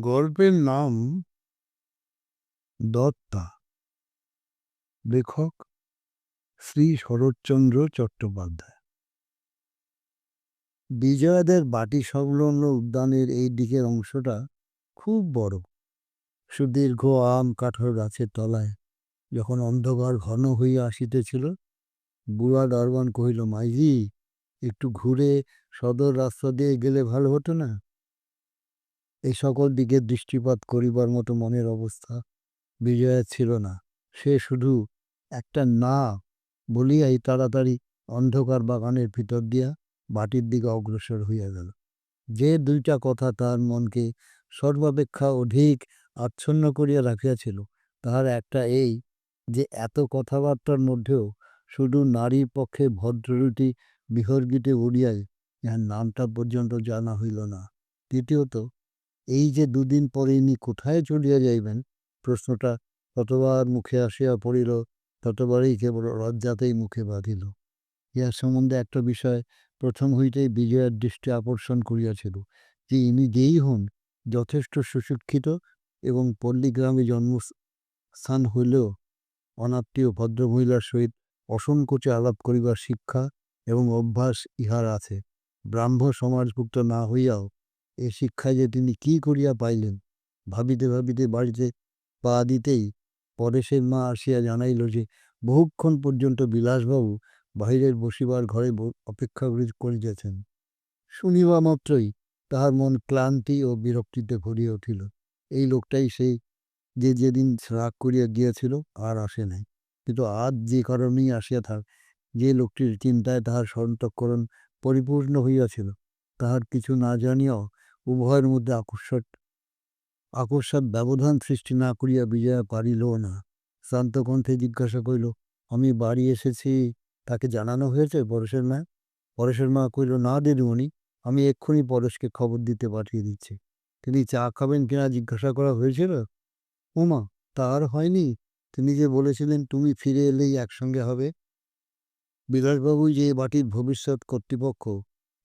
গল্পের নাম দত্তা। লেখক শ্রী শরৎচন্দ্র চট্টোপাধ্যায়। বিজয়াদের বাটি সংলগ্ন উদ্যানের এই দিকের অংশটা খুব বড়। সুদীর্ঘ আম কাঠর গাছের তলায় যখন অন্ধকার ঘন হইয়া আসিতেছিল, বুড়া দারোয়ান কহিল, মাইজি, একটু ঘুরে সদর রাস্তা দিয়ে গেলে ভালো হতো না? এই সকল দিকে দৃষ্টিপাত করিবার মতো মনের অবস্থা বিজয়ের ছিল না। সে শুধু একটা না বলিয়াই তাড়াতাড়ি অন্ধকার বাগানের ভিতর দিয়া বাটির দিকে অগ্রসর হইয়া গেল। যে দুইটা কথা তার মনকে সর্বাপেক্ষা অধিক আচ্ছন্ন করিয়া রাখিয়াছিল, তাহার একটা এই যে এত কথাবার্তার মধ্যেও শুধু নারীর পক্ষে ভদ্ররুটি বিহর্গিতে উড়িয়ায় ইহার নামটা পর্যন্ত জানা হইল না। দ্বিতীয়ত এই যে দুদিন পরে ইনি কোথায় চলিয়া যাইবেন? প্রশ্নটা ততবার মুখে আসিয়া পড়িল, ততবারই কেবল লজ্জাতেই মুখে বাঁধিল। ইহার সম্বন্ধে একটা বিষয় প্রথম হইতেই বিজয়ের দৃষ্টি আকর্ষণ করিয়াছিল যে ইনি যেই হন, যথেষ্ট সুশিক্ষিত এবং পল্লীগ্রামে জন্মস্থান হইলেও অনাত্মীয় ভদ্রমহিলার সহিত অসংকোচে আলাপ করিবার শিক্ষা এবং অভ্যাস ইহার আছে। ব্রাহ্ম সমাজভুক্ত না হইয়াও এ শিক্ষায় যে তিনি কি করিয়া পাইলেন, ভাবিতে ভাবিতে বাড়িতে পা দিতেই পরেশের মা আসিয়া জানাইল যে, বহুক্ষণ পর্যন্ত বিলাসবাবু বাহিরের বসিবার ঘরে অপেক্ষা করিতেছেন। শুনিবা মাত্রই তাহার মন ক্লান্তি ও বিরক্তিতে ভরিয়া উঠিল। এই লোকটাই সেই যে যেদিন রাগ করিয়া গিয়াছিল আর আসে নাই। কিন্তু আজ যে কারণেই আসিয়া থাক, যে লোকটির চিন্তায় তাহার সন্তঃকরণ পরিপূর্ণ হইয়াছিল, তাহার কিছু না জানিয়াও উভয়ের মধ্যে আকস্মাত আকস্মাত ব্যবধান সৃষ্টি না করিয়া বিজয়া পারিল না। শান্ত কণ্ঠে জিজ্ঞাসা করিল, আমি বাড়ি এসেছি, তাকে জানানো হয়েছে পরেশের মা? পরেশের মা কইল না দিদিমণি, আমি এক্ষুনি পরেশকে খবর দিতে পাঠিয়ে দিচ্ছি। তিনি চা খাবেন কিনা জিজ্ঞাসা করা হয়েছিল? ওমা তার হয়নি। তিনি যে বলেছিলেন তুমি ফিরে এলেই একসঙ্গে হবে। বিলাসবাবুই যে বাটির ভবিষ্যৎ কর্তৃপক্ষ,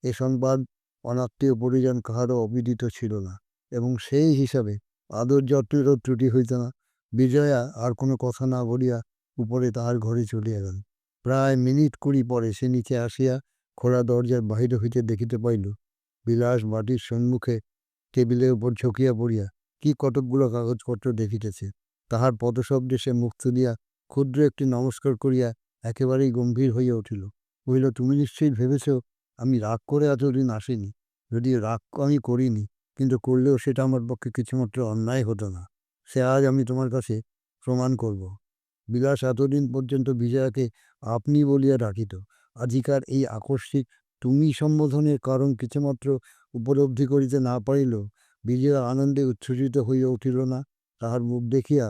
এ সংবাদ অনাত্মীয় পরিজন কাহারও অবিদিত ছিল না এবং সেই হিসাবে আদর যত্নেরও ত্রুটি হইত না। বিজয়া আর কোনো কথা না বলিয়া উপরে তাহার ঘরে চলিয়া গেল। প্রায় মিনিট কুড়ি পরে সে নিচে আসিয়া খোলা দরজার বাহির হইতে দেখিতে পাইল, বিলাস বাটির সম্মুখে টেবিলের উপর ঝুঁকিয়া পড়িয়া কি কতকগুলো কাগজপত্র দেখিতেছে। তাহার পদশব্দে সে মুখ তুলিয়া ক্ষুদ্র একটি নমস্কার করিয়া একেবারেই গম্ভীর হইয়া উঠিল। কহিল, তুমি নিশ্চয়ই ভেবেছ আমি রাগ করে এতদিন আসিনি যদি রাগ আমি করিনি, কিন্তু করলেও সেটা আমার পক্ষে কিছুমাত্র অন্যায় হতো না। সে আজ আমি তোমার কাছে প্রমাণ করব। বিলাস এতদিন পর্যন্ত বিজয়াকে আপনি বলিয়া ডাকিত আজিকার এই আকস্মিক তুমি সম্বোধনের কারণ কিছুমাত্র উপলব্ধি করিতে না পারিল, বিজয়া আনন্দে উচ্ছ্বসিত হইয়া উঠিল না। তাহার মুখ দেখিয়া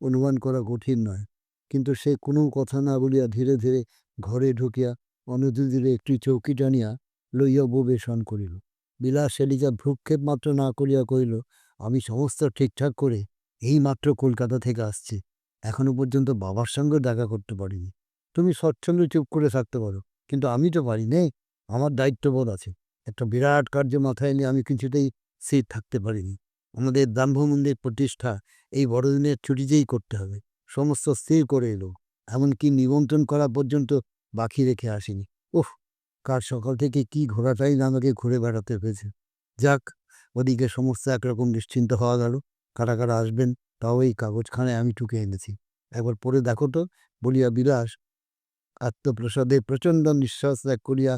অনুমান করা কঠিন নয়, কিন্তু সে কোনো কথা না বলিয়া ধীরে ধীরে ঘরে ঢুকিয়া অনধিদূরে একটি চৌকি টানিয়া লইয়া উপবেশন করিল। বিলাস সেলিকা ভ্রুক্ষেপ মাত্র না করিয়া কহিল, আমি সমস্ত ঠিকঠাক করে এই মাত্র কলকাতা থেকে আসছি। এখনও পর্যন্ত বাবার সঙ্গে দেখা করতে পারিনি। তুমি স্বচ্ছন্দে চুপ করে থাকতে পারো, কিন্তু আমি তো পারি নে। আমার দায়িত্ববোধ আছে। একটা বিরাট কার্য মাথায় নিয়ে আমি কিছুতেই স্থির থাকতে পারিনি। আমাদের ব্রাহ্মমন্দির প্রতিষ্ঠা এই বড়দিনের ছুটিতেই করতে হবে। সমস্ত স্থির করে এলো। এমনকি নিমন্ত্রণ করা পর্যন্ত বাকি রেখে আসিনি। ওহ কার সকাল থেকে কি ঘোরাটাই না আমাকে ঘুরে বেড়াতে হয়েছে। যাক, ওদিকে সমস্ত একরকম নিশ্চিন্ত হওয়া গেল। কারা কারা আসবেন, তাও এই কাগজখানায় আমি টুকে এনেছি। একবার পড়ে দেখো তো, বলিয়া বিলাস। আত্মপ্রসাদে প্রচণ্ড নিঃশ্বাস ত্যাগ করিয়া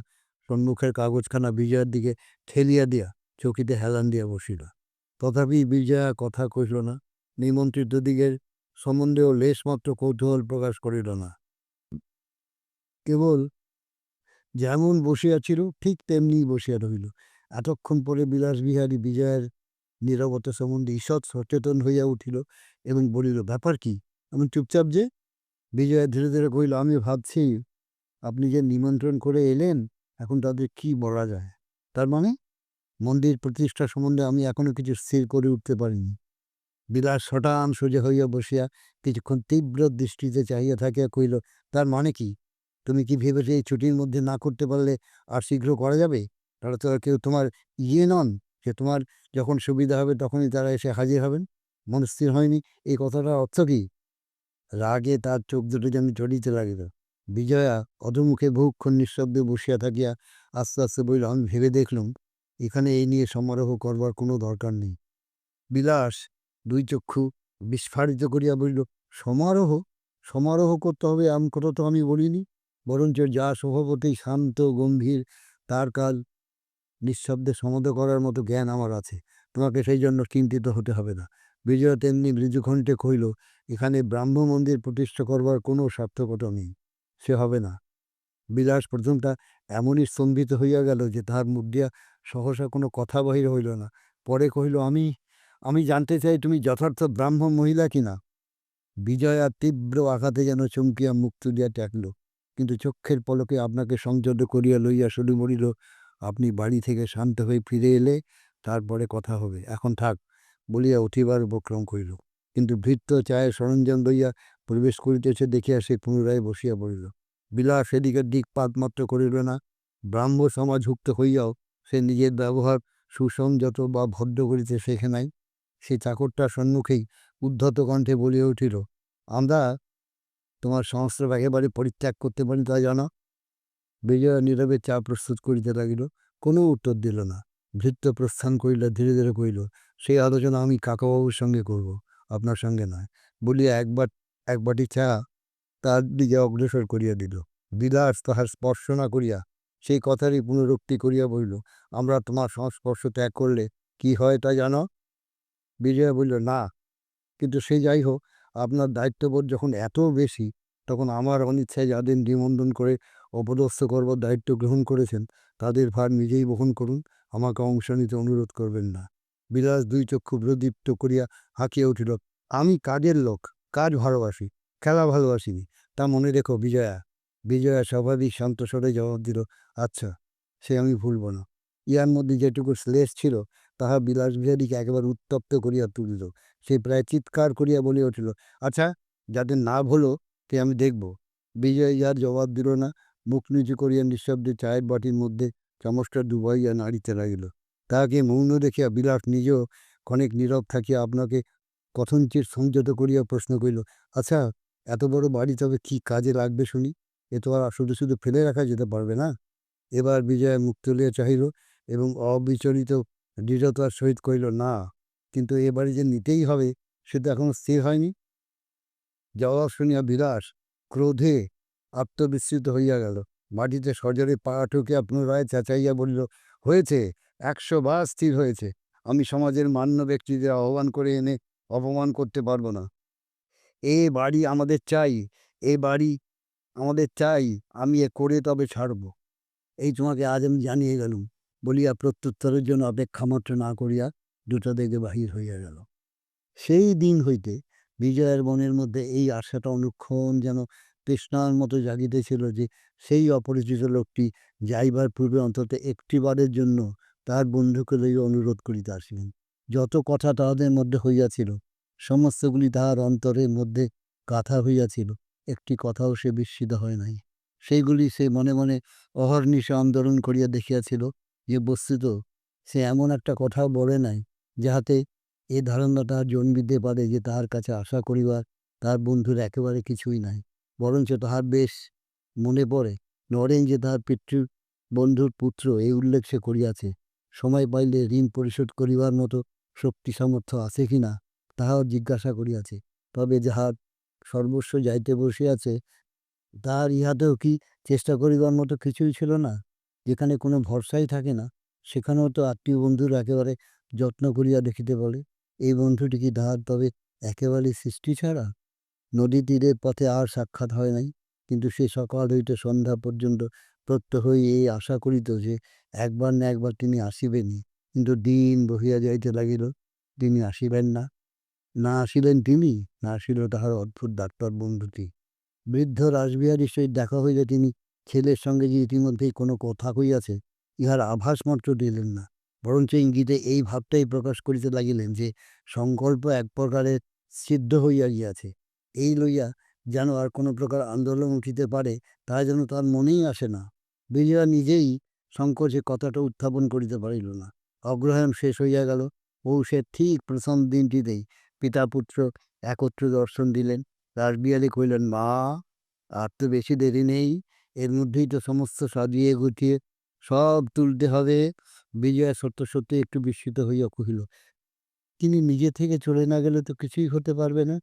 সম্মুখের কাগজখানা বিজয়ের দিকে ঠেলিয়া দিয়া চকিতে হেলান দিয়া বসিল। তথাপি বিজয়া কথা কহিল না, নিমন্ত্রিত দিকের সম্বন্ধেও লেশমাত্র কৌতূহল প্রকাশ করিল না। কেবল যেমন বসিয়াছিল ঠিক তেমনি বসিয়া রহিল। এতক্ষণ পরে বিলাসবিহারী বিজয়ের নীরবতা সম্বন্ধে ঈষৎ সচেতন হইয়া উঠিল এবং বলিল, ব্যাপার কি? এমন চুপচাপ যে বিজয়া ধীরে ধীরে কহিল, আমি ভাবছি আপনি যে নিমন্ত্রণ করে এলেন, এখন তাদের কি বলা যায়? তার মানে মন্দির প্রতিষ্ঠা সম্বন্ধে আমি এখনও কিছু স্থির করে উঠতে পারিনি। বিলাস শটান সোজা হইয়া বসিয়া কিছুক্ষণ তীব্র দৃষ্টিতে চাহিয়া থাকিয়া কহিল, তার মানে কি? তুমি কি ভেবেছো এই ছুটির মধ্যে না করতে পারলে আর শীঘ্র করা যাবে? তারা তো কেউ তোমার ইয়ে নন যে তোমার যখন সুবিধা হবে তখনই তারা এসে হাজির হবেন। মনস্থির হয়নি। এই কথাটার অর্থ কী? রাগে তার চোখ দুটো যেন চড়িতে লাগিল। বিজয়া অধমুখে বহুক্ষণ নিঃশব্দে বসিয়া থাকিয়া আস্তে আস্তে বলিল, আমি ভেবে দেখলুম, এখানে এই নিয়ে সমারোহ করবার কোনো দরকার নেই। বিলাস দুই চক্ষু বিস্ফারিত করিয়া বলিল, সমারোহ? সমারোহ করতে হবে এমন কথা তো আমি বলিনি। বরঞ্চ যা স্বভাবতেই শান্ত, গম্ভীর, তার কাল নিঃশব্দে সমাধ করার মতো জ্ঞান আমার আছে। তোমাকে সেই জন্য চিন্তিত হতে হবে না। বিজয়া তেমনি মৃদুকণ্ঠে কহিল, এখানে ব্রাহ্ম মন্দির প্রতিষ্ঠা করবার কোনো সার্থকতা নেই। সে হবে না। বিলাস প্রথমটা এমনই স্তম্ভিত হইয়া গেল যে তাহার মুখ দিয়া সহসা কোনো কথা বাহির হইল না। পরে কহিল, আমি আমি জানতে চাই তুমি যথার্থ ব্রাহ্ম মহিলা কিনা? বিজয়া তীব্র আঘাতে যেন চমকিয়া মুখ তুলিয়া ত্যাগল কিন্তু চক্ষের পলকে আপনাকে সংযত করিয়া লইয়া শুরু বলিল আপনি বাড়ি থেকে শান্ত হয়ে ফিরে এলে তারপরে কথা হবে। এখন থাক, বলিয়া উঠিবার উপক্রম করিল। কিন্তু ভৃত্য চায়ের সরঞ্জাম লইয়া প্রবেশ করিতেছে দেখিয়া সে পুনরায় বসিয়া পড়িল। বিলাস সেদিকের দিক পাতমাত্র করিল না। ব্রাহ্ম সমাজভুক্ত হইয়াও সে নিজের ব্যবহার সুসংযত বা ভদ্র করিতে শেখে নাই। সে চাকরটার সম্মুখেই উদ্ধত কণ্ঠে বলিয়া উঠিল, আমরা তোমার সংস্র একেবারে পরিত্যাগ করতে পারি তা জানো। বিজয়া নীরবে চা প্রস্তুত করিতে লাগিল, কোনো উত্তর দিল না। ভৃত্য প্রস্থান করিল ধীরে ধীরে কহিল সেই আলোচনা আমি কাকাবাবুর সঙ্গে করব, আপনার সঙ্গে নয়। বলিয়া একবার এক বাটি চা তার দিকে অগ্রসর করিয়া দিল। বিলাস তাহার স্পর্শ না করিয়া সেই কথারই পুনরুক্তি করিয়া বলিল, আমরা তোমার সংস্পর্শ ত্যাগ করলে কি হয় তা জানো। বিজয়া বলিল, না, কিন্তু সে যাই হোক আপনার দায়িত্ববোধ যখন এত বেশি, তখন আমার অনিচ্ছায় যাদের নিমন্ত্রণ করে অপদস্থ করবার দায়িত্ব গ্রহণ করেছেন, তাদের ভার নিজেই বহন করুন, আমাকে অংশ নিতে অনুরোধ করবেন না। বিলাস দুই চক্ষু প্রদীপ্ত করিয়া হাঁকিয়া উঠিল, আমি কাজের লোক, কাজ ভালোবাসি, খেলা ভালোবাসিনি, তা মনে রেখো বিজয়া। বিজয়া স্বাভাবিক শান্ত স্বরে জবাব দিল আচ্ছা সে আমি ভুলব না। ইহার মধ্যে যেটুকু শ্লেষ ছিল তাহা বিলাস বিহারীকে একেবারে উত্তপ্ত করিয়া তুলিল। সে প্রায় চিৎকার করিয়া বলিয়া উঠিল আচ্ছা যাদের না হলো, তে আমি দেখব বিজয় ইহার জবাব দিল না। মুখ নিচু করিয়া নিঃশব্দে চায়ের বাটির মধ্যে চামচটা ডুবাইয়া নাড়িতে লাগিল। তাহাকে মৌন দেখিয়া বিলাস নিজেও ক্ষণিক নীরব থাকিয়া আপনাকে কথঞ্চিত সংযত করিয়া প্রশ্ন করিল আচ্ছা এত বড় বাড়ি তবে কি কাজে লাগবে শুনি? এ তো আর শুধু শুধু ফেলে রাখা যেতে পারবে না এবার বিজয় মুখ তুলিয়া চাহিল এবং অবিচলিত দৃঢ়তার সহিত কহিল, না, কিন্তু এ বাড়ি যে নিতেই হবে সে তো এখনও স্থির হয়নি। জবাব শুনিয়া বিলাস ক্রোধে আত্মবিস্মৃত হইয়া গেল। মাটিতে সজরে পা ঠুকিয়া পুনরায় চেঁচাইয়া বলিল, হয়েছে, একশো বার স্থির হয়েছে। আমি সমাজের মান্য ব্যক্তিদের আহ্বান করে এনে অপমান করতে পারব না। এ বাড়ি আমাদের চাই, এ বাড়ি আমাদের চাই, আমি এ করে তবে ছাড়ব। এই তোমাকে আজ আমি জানিয়ে গেলুম। বলিয়া প্রত্যুত্তরের জন্য অপেক্ষা মাত্র না করিয়া দুটো দিকে বাহির হইয়া গেল। সেই দিন হইতে বিজয়ের মনের মধ্যে এই আশাটা অনুক্ষণ যেন তৃষ্ণার মতো জাগিতেছিল যে সেই অপরিচিত লোকটি যাইবার পূর্বে অন্তত একটিবারের জন্য তার বন্ধুকে লইয়া অনুরোধ করিতে আসিলেন। যত কথা তাহাদের মধ্যে হইয়াছিল, সমস্তগুলি তাহার অন্তরের মধ্যে গাথা হইয়াছিল, একটি কথাও সে বিস্মিত হয় নাই। সেইগুলি সে মনে মনে অহর্নিশে আন্দোলন করিয়া দেখিয়াছিল যে বস্তুত সে এমন একটা কথাও বলে নাই, যাহাতে এ ধারণা তাহার জন্মিতে পারে যে তাহার কাছে আশা করিবার তার বন্ধুর একেবারে কিছুই নাই। বরঞ্চ তাহার বেশ মনে পড়ে, নরেন যে তাহার পিতৃ বন্ধুর পুত্র এই উল্লেখ সে করিয়াছে, সময় পাইলে ঋণ পরিশোধ করিবার মতো শক্তি সামর্থ্য আছে কি না, তাহাও জিজ্ঞাসা করিয়াছে। তবে যাহার সর্বস্ব যাইতে বসিয়াছে, তাহার ইহাতেও কি চেষ্টা করিবার মতো কিছুই ছিল না? যেখানে কোনো ভরসাই থাকে না, সেখানেও তো আত্মীয় বন্ধুর একেবারে যত্ন করিয়া দেখিতে বলে, এই বন্ধুটি কি তাহার তবে একেবারে সৃষ্টি ছাড়া নদী তীরের পথে আর সাক্ষাৎ হয় নাই। কিন্তু সে সকাল হইতে সন্ধ্যা পর্যন্ত প্রত্যহই এই আশা করিত যে, একবার না একবার তিনি আসিবেনই। কিন্তু দিন বহিয়া যাইতে লাগিল, তিনি আসিবেন না। না আসিলেন তিনি, না আসিল তাহার অদ্ভুত ডাক্তার বন্ধুটি। বৃদ্ধ রাসবিহারীর সহিত দেখা হইলে তিনি ছেলের সঙ্গে যে ইতিমধ্যেই কোনো কথা কইয়াছে ইহার আভাস মাত্র দিলেন না। বরঞ্চ ইঙ্গিতে এই ভাবটাই প্রকাশ করিতে লাগিলেন যে, সংকল্প এক প্রকারের সিদ্ধ হইয়া গিয়াছে। এই লইয়া যেন আর কোনো প্রকার আন্দোলন উঠিতে পারে, তা যেন তার মনেই আসে না। বিজয়া নিজেই সংকোচে কথাটা উত্থাপন করিতে পারিল না। অগ্রহায়ণ শেষ হইয়া গেল পৌষের ঠিক প্রথম দিনটিতেই পিতা পুত্র একত্র দর্শন দিলেন। রাসবিহারী কহিলেন, মা, আর তো বেশি দেরি নেই। এর মধ্যেই তো সমস্ত সাজিয়ে গুছিয়ে সব তুলতে হবে। বিজয়া সত্য সত্যি একটু বিস্মিত হইয়া কহিল, তিনি নিজে থেকে চলে না গেলে তো কিছুই হতে পারবে না।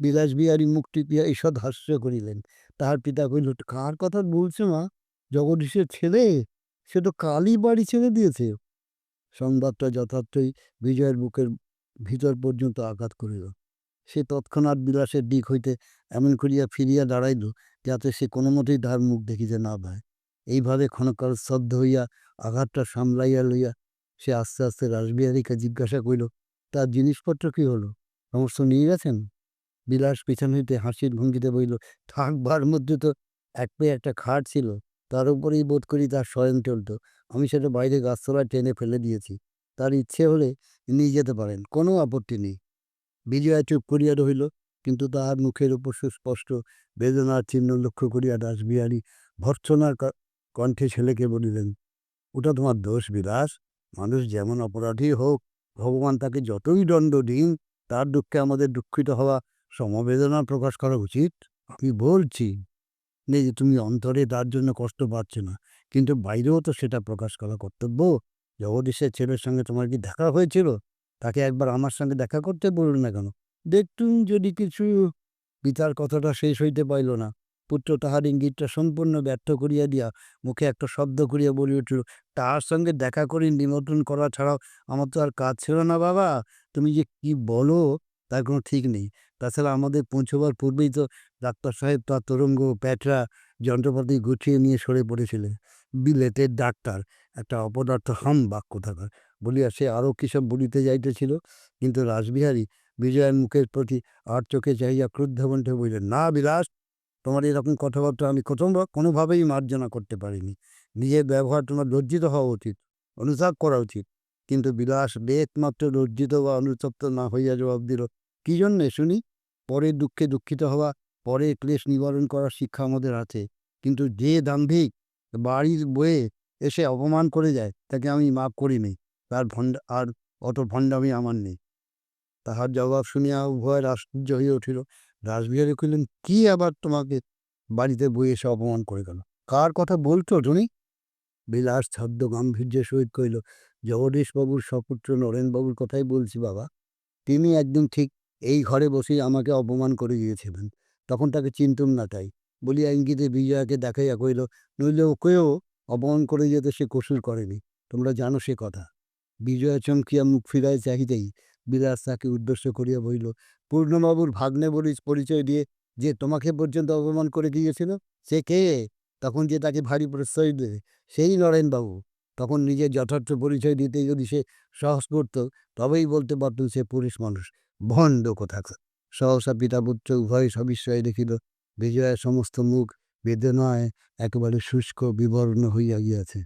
বিলাস বিহারী মুখ টিপিয়া ঈষৎ হাস্য করিলেন। তাহার পিতা কহিল, কার কথা বলছো মা? জগদীশের ছেলে? সে তো কালই বাড়ি ছেড়ে দিয়েছে। সংবাদটা যথার্থই বিজয়ের বুকের ভিতর পর্যন্ত আঘাত করিল। সে তৎক্ষণাৎ বিলাসের দিক হইতে এমন করিয়া ফিরিয়া দাঁড়াইল যাতে সে কোনো মতেই তাহার মুখ দেখিতে না পায়। এইভাবে ক্ষণকাল স্তব্ধ হইয়া আঘাতটা সামলাইয়া লইয়া সে আস্তে আস্তে রাসবিহারীকে জিজ্ঞাসা করিল, তার জিনিসপত্র কি হলো? সমস্ত নিয়ে গেছেন? বিলাস পিছন হইতে হাসির ভঙ্গিতে বইল থাকবার মধ্যে তো এক পেয়ে একটা খাট ছিল, তার উপরেই বোধ করি তার স্বয়ং চলত। আমি সেটা বাইরে গাছতলায় টেনে ফেলে দিয়েছি। তার ইচ্ছে হলে নিয়ে যেতে পারেন, কোনো আপত্তি নেই। বিজয়া চুপ করিয়া রহিল। কিন্তু তাহার মুখের উপর সুস্পষ্ট বেদনার চিহ্ন লক্ষ্য করিয়া দাসবিহারী ভর্ৎসনার কণ্ঠে ছেলেকে বলিলেন, ওটা তোমার দোষ বিলাস মানুষ যেমন অপরাধী হোক, ভগবান তাকে যতই দণ্ড দিন, তার দুঃখে আমাদের দুঃখিত হওয়া সমবেদনা প্রকাশ করা উচিত। আমি বলছি নেই যে তুমি অন্তরে তার জন্য কষ্ট পাচ্ছ না, কিন্তু বাইরেও তো সেটা প্রকাশ করা কর্তব্য। জগদীশের ছেলের সঙ্গে তোমার কি দেখা হয়েছিল? তাকে একবার আমার সঙ্গে দেখা করতে বলুন না কেন? দেখতুম যদি কিছু পিতার কথাটা শেষ হইতে পাইল না, পুত্র তাহার ইঙ্গিতটা সম্পূর্ণ ব্যর্থ করিয়া দিয়া মুখে একটা শব্দ করিয়া বলি উঠিল, তাহার সঙ্গে দেখা করি, নিমন্ত্রণ করা ছাড়াও আমার তো আর কাজ ছিল না বাবা, তুমি যে কি বলো, তার কোনো ঠিক নেই। তাছাড়া আমাদের পৌঁছবার পূর্বেই তো ডাক্তার সাহেব তার তরঙ্গ প্যাটরা যন্ত্রপাতি গুছিয়ে নিয়ে সরে পড়েছিলেন বিলেতের ডাক্তার, একটা অপদার্থ হাম বাক্য থাকার, বলিয়া সে আরও কিসব বলিতে যাইতেছিল, কিন্তু রাসবিহারী বিজয়ের মুখের প্রতি আর চোখে চাহিয়া ক্রুদ্ধ কণ্ঠে বললেন, না বিলাস, তোমার এরকম কথাবার্তা আমি কোথাও কোনোভাবেই মার্জনা করতে পারিনি। নিজের ব্যবহার তোমার লজ্জিত হওয়া উচিত, অনুতাপ করা উচিত। কিন্তু বিলাস, একমাত্র লজ্জিত বা অনুতপ্ত না হইয়া জবাব দিল, কি জন্যে শুনি? পরের দুঃখে দুঃখিত হওয়া পরের ক্লেশ নিবারণ করার শিক্ষা আমাদের আছে। কিন্তু যে দাম্ভিক বাড়ির বয়ে এসে অপমান করে যায়, তাকে আমি মাফ করিনি। তার ভণ্ড, আর অত ভণ্ডামি আমার নেই। তাহার জবাব শুনিয়া উভয়ের আশ্চর্য হয়ে উঠিল, রাসবিহারী কহিলেন, কি আবার তোমাকে বাড়িতে বয়ে এসে অপমান করে গেল? কার কথা বলছো তুমি বিলাস ছদ্ম গাম্ভীর্যের সহিত কহিল, জগদীশবাবুর সপুত্র নরেনবাবুর কথাই বলছি বাবা। তিনি একদিন ঠিক এই ঘরে বসেই আমাকে অপমান করে গিয়েছিলেন। তখন তাকে চিনতুম না তাই। বলিয়া ইঙ্গিতে বিজয়াকে দেখাইয়া কহিল, নইলে ওকেও অপমান করে যেতে সে কসুর করেনি। তোমরা জানো সে কথা। বিজয়া চমকিয়া মুখ ফিরায় চাহিতেই বিলাস তাকে উদ্দেশ্য করিয়া বলিল, পূর্ণবাবুর ভাগ্নে বলি পরিচয় দিয়ে যে তোমাকে পর্যন্ত অপমান করে গিয়েছিল, সে কে? তখন যে তাকে ভারী প্রশ্রয় দেবে, সেই নরেনবাবু। তখন নিজের যথার্থ পরিচয় দিতে যদি সে সাহস করত, তবেই বলতে পারত সে পুরুষ মানুষ। ভণ্ড কোথাকার সহসা পিতা পুত্র উভয় সবিস্ময়ে দেখিল, বিজয়ের সমস্ত মুখ বেদনায় একেবারে শুষ্ক বিবর্ণ হইয়া গিয়াছে।